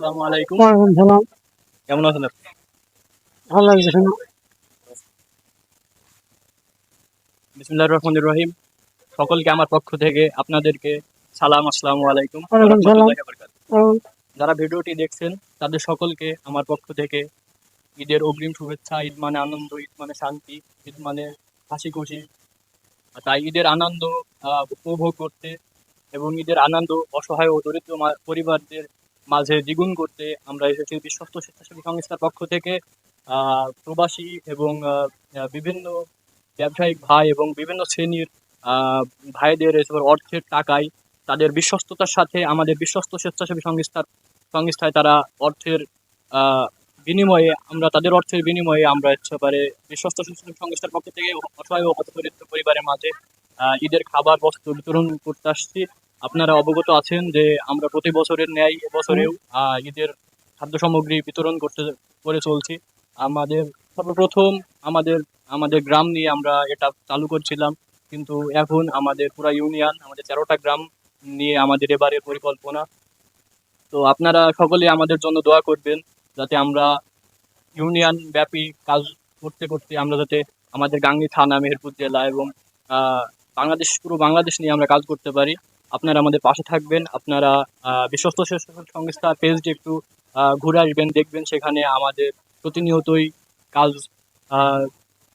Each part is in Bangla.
আসসালামু আলাইকুম। সালাম কেমন আছেন আপনি? ভালো লাগছে বিসমুল্লাহির রহমানির রহিম। সকলকে আমার পক্ষ থেকে আপনাদেরকে সালাম আসসালামু আলাইকুম। যারা ভিডিওটি দেখছেন তাদের সকলকে আমার পক্ষ থেকে ঈদের অগ্রিম শুভেচ্ছা ঈদ মানে আনন্দ ঈদ মানে শান্তি ঈদ মানে হাসি খুশি তাই ঈদের আনন্দ আহ, উপভোগ করতে এবং ঈদের আনন্দ অসহায় ও দরিদ্র পরিবারদের মাঝে দ্বিগুণ করতে আমরা এসেছি বিশ্বস্ত স্বেচ্ছাসেবী সংস্থার পক্ষ থেকে প্রবাসী এবং বিভিন্ন ব্যবসায়িক ভাই এবং বিভিন্ন শ্রেণির ভাইদের এসব অর্থের টাকায় তাদের বিশ্বস্ততার সাথে আমাদের বিশ্বস্ত স্বেচ্ছাসেবী সংস্থার, সংস্থায় তারা অর্থের বিনিময়ে আমরা তাদের অর্থের বিনিময়ে আমরা পারে বিশ্বস্ত স্বেচ্ছাসেবী সংস্থার পক্ষ থেকে অসহায় ও হতদরিদ্র পরিবারের মাঝে ঈদের খাবার বস্ত্র বিতরণ করতে আসছি। আপনারা অবগত আছেন যে আমরা প্রতি বছরের ন্যায় এবছরেও ঈদের খাদ্য সামগ্রী বিতরণ করতে, করে চলছি। আমাদের সর্বপ্রথম আমাদের আমাদের গ্রাম নিয়ে আমরা এটা চালু করছিলাম। কিন্তু এখন আমাদের পুরা ইউনিয়ন, আমাদের তেরোটা গ্রাম নিয়ে আমাদের এবারের পরিকল্পনা। তো আপনারা সকলে আমাদের জন্য দোয়া করবেন যাতে আমরা ইউনিয়ন ব্যাপী কাজ করতে করতে আমরা যাতে আমাদের গাঙ্গি থানা, মেহেরপুর জেলা এবং বাংলাদেশ, পুরো বাংলাদেশ নিয়ে আমরা কাজ করতে পারি। আপনারা আমাদের পাশে থাকবেন। আপনারা বিশ্বস্ত স্বেচ্ছাসেবী সংস্থা পেজটি একটু ঘুরে আসবেন, দেখবেন সেখানে আমাদের প্রতিনিয়তই কাজ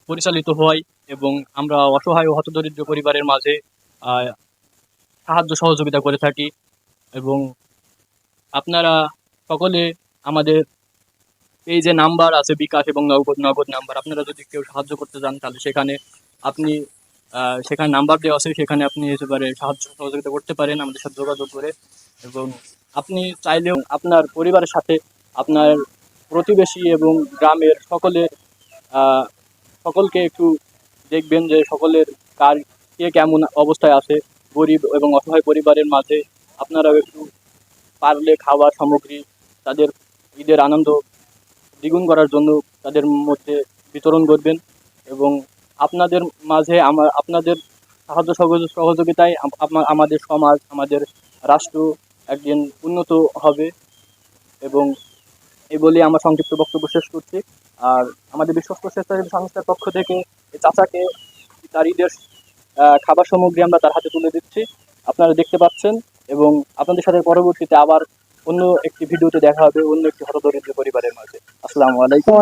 পরিচালিত হয় এবং আমরা অসহায় ও হতদরিদ্র পরিবারের মাঝে সাহায্য সহযোগিতা করে থাকি এবং আপনারা সকলে আমাদের এই যে নাম্বার আছে বিকাশ এবং নগদ নগদ নাম্বার, আপনারা যদি কেউ সাহায্য করতে চান তাহলে সেখানে আপনি সেখানে নাম্বার দেওয়া আছে, সেখানে আপনি একেবারে সাহায্য সহযোগিতা করতে পারেন আমাদের সাথে যোগাযোগ করে। এবং আপনি চাইলেও আপনার পরিবারের সাথে আপনার প্রতিবেশী এবং গ্রামের সকলের সকলকে একটু দেখবেন যে সকলের কার কে কেমন অবস্থায় আছে। গরিব এবং অসহায় পরিবারের মাঝে আপনারাও একটু পারলে খাবার সামগ্রী, তাদের ঈদের আনন্দ দ্বিগুণ করার জন্য তাদের মধ্যে বিতরণ করবেন এবং আপনাদের মাঝে আমার আপনাদের সাহায্য সহযোগ- সহযোগিতায় আম- আমাদের সমাজ আমাদের রাষ্ট্র একদিন উন্নত হবে এবং এই বলে আমার সংক্ষিপ্ত বক্তব্য শেষ করছি। আর আমাদের বিশ্বস্ত স্বেচ্ছাসেবী সংস্থার পক্ষ থেকে এই চাচাকে তার ঈদের খাবার সামগ্রী আমরা তার হাতে তুলে দিচ্ছি। আপনারা দেখতে পাচ্ছেন এবং আপনাদের সাথে পরবর্তীতে আবার অন্য একটি ভিডিওতে দেখা হবে অন্য একটি হতদরিদ্র পরিবারের মাঝে। আসসালামু আলাইকুম।